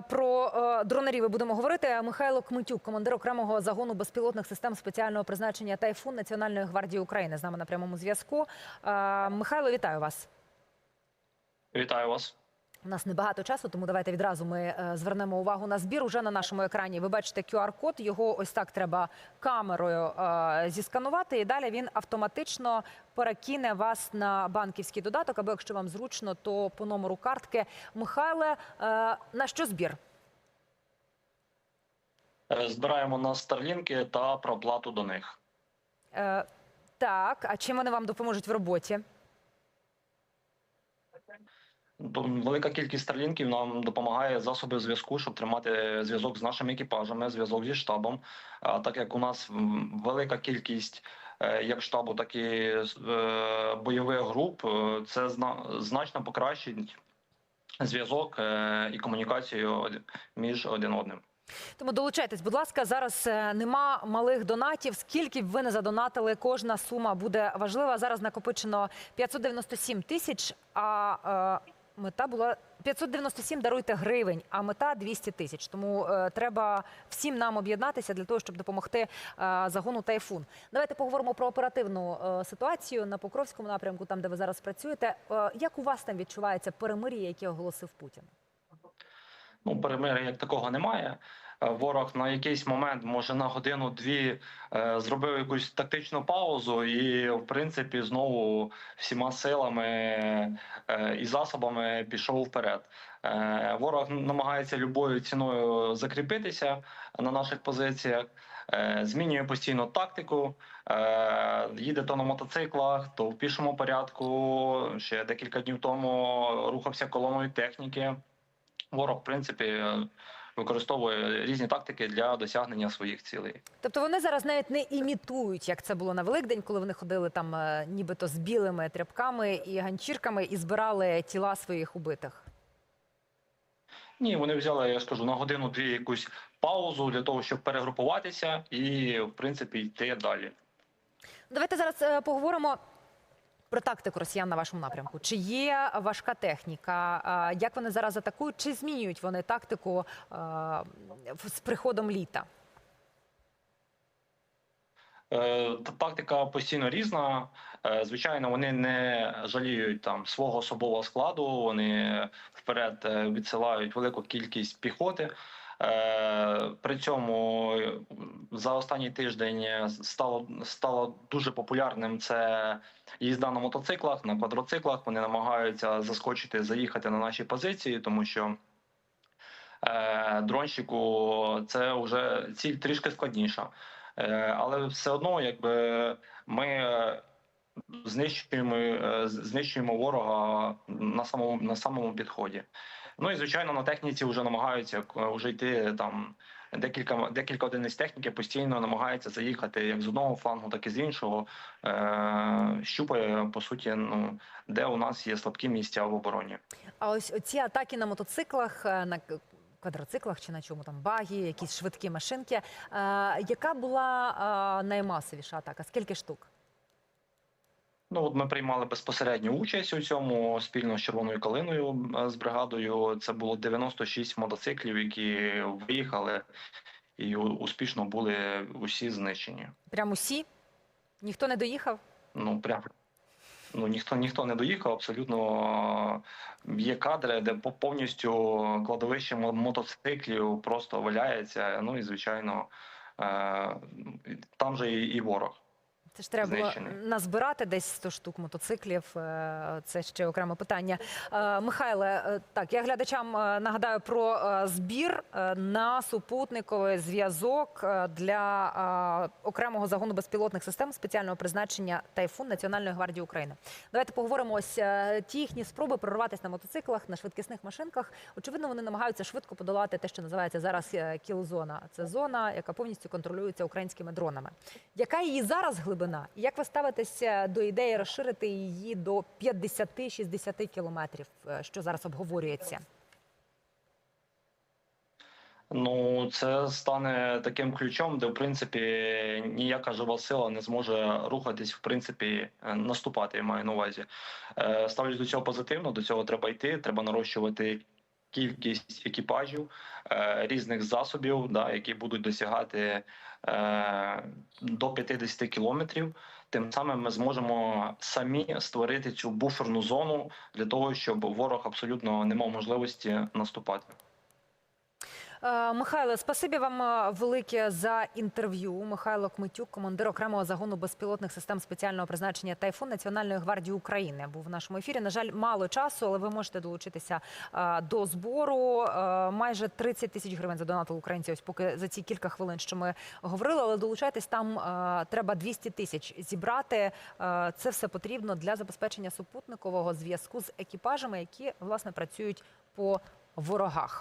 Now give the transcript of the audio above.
Про е, дронерів будемо говорити. Михайло Кмитюк, командир окремого загону безпілотних систем спеціального призначення Тайфун Національної гвардії України, з нами на прямому зв'язку. Е, Михайло, вітаю вас. Вітаю вас. У нас небагато часу, тому давайте відразу ми е, звернемо увагу на збір. Уже на нашому екрані ви бачите QR-код. Його ось так треба камерою е, зісканувати, і далі він автоматично перекине вас на банківський додаток. Або якщо вам зручно, то по номеру картки. Михайле, е, на що збір? Збираємо на старлінки та проплату до них. Так, а чим вони вам допоможуть в роботі? Велика кількість старлінків нам допомагає засоби зв'язку, щоб тримати зв'язок з нашими екіпажами, зв'язок зі штабом. А так як у нас велика кількість е, як штабу, так і е, бойових груп, е, це зна- значно покращить зв'язок і комунікацію між один одним. Тому долучайтесь, будь ласка. Зараз нема малих донатів. Скільки б ви не задонатили, кожна сума буде важлива. Зараз накопичено 597 тисяч. А мета була 597 даруйте гривень, а мета 200 тисяч. Тому е, треба всім нам об'єднатися для того, щоб допомогти е, загону тайфун. Давайте поговоримо про оперативну е, ситуацію на Покровському напрямку, там де ви зараз працюєте. Е, як у вас там відчувається перемир'я, яке оголосив Путін? Ну, перемир'я як такого немає. Е, Ворог на якийсь момент, може на годину-дві, е, зробив якусь тактичну паузу, і в принципі знову всіма силами е, і засобами пішов вперед. Ворог намагається любою ціною закріпитися на наших позиціях. Змінює постійно тактику, їде то на мотоциклах, то в пішому порядку. Ще декілька днів тому рухався колоною техніки ворог, в принципі, е, використовує різні тактики для досягнення своїх цілей. Тобто вони зараз навіть не імітують, як це було на Великдень, коли вони ходили там е, нібито з білими тряпками і ганчірками і збирали тіла своїх убитих. Ні, вони взяли, я ж кажу, на годину-дві якусь паузу для того, щоб перегрупуватися і, в принципі, йти далі. Давайте зараз е, поговоримо. Про тактику росіян на вашому напрямку. Чи є важка техніка? Як вони зараз атакують? Чи змінюють вони тактику з приходом літа? Е, Тактика постійно різна. Е, Звичайно, вони не жаліють там свого особового складу. Вони вперед е, відсилають велику кількість піхоти. Е, При цьому за останній тиждень стало стало дуже популярним це їзда на мотоциклах, на квадроциклах. Вони намагаються заскочити, заїхати на наші позиції, тому що е, дронщику це вже ціль трішки складніша. Е, Але все одно, якби ми знищуємо, знищуємо ворога на самому на самому підході. Ну і звичайно, на техніці вже намагаються е, вже йти там. Декілька декілька одиниць техніки постійно намагаються заїхати як з одного флангу, так і з іншого. Е, щупає по суті, ну де у нас є слабкі місця в обороні. А ось ці атаки на мотоциклах, е, на квадроциклах чи на чому там багі, якісь швидкі машинки. Е, Яка була е, наймасовіша атака? Скільки штук? Ну, от ми приймали безпосередню участь у цьому спільно з червоною калиною е, з бригадою. Це було 96 мотоциклів, які виїхали і успішно були усі знищені. Прям усі? Ніхто не доїхав? Ну прям ну ніхто ніхто не доїхав. Абсолютно е, є кадри, де по- повністю кладовище мотоциклів просто валяється. Ну і звичайно, е, там же і ворог. Це ж треба було назбирати десь 100 штук мотоциклів. е, Це ще окреме питання. Е, Михайле, е, так я глядачам нагадаю про збір на супутниковий зв'язок для окремого загону безпілотних систем спеціального призначення Тайфун Національної гвардії України. Давайте поговоримо ось ті їхні спроби прорватися на мотоциклах, на швидкісних машинках. Очевидно, вони намагаються швидко подолати те, що називається зараз кіл-зона. Це зона, яка повністю контролюється українськими дронами. Яка її зараз глибина? І як ви ставитеся до ідеї розширити її до 50-60 кілометрів, е, що зараз обговорюється? Ну, це стане таким ключом, де в принципі ніяка жива сила не зможе рухатись, в принципі, е, наступати. Я маю на увазі. Е, Ставлюсь до цього позитивно. До цього треба йти. Треба нарощувати кількість екіпажів е, різних засобів, да, які будуть досягати е, до 50 кілометрів. Тим самим ми зможемо самі створити цю буферну зону для того, щоб ворог абсолютно не мав можливості наступати. Е, Михайло, спасибі вам е, велике за інтерв'ю. Михайло Кмитюк, командир окремого загону безпілотних систем спеціального призначення Тайфун Національної гвардії України, був в нашому ефірі. На жаль, мало часу, але ви можете долучитися е, до збору. Майже 30 тисяч гривень задонатили українці. Ось поки за ці кілька хвилин, що ми говорили, але долучайтесь там. Треба 200 тисяч зібрати. Це все потрібно для забезпечення супутникового зв'язку з екіпажами, які власне працюють по ворогах.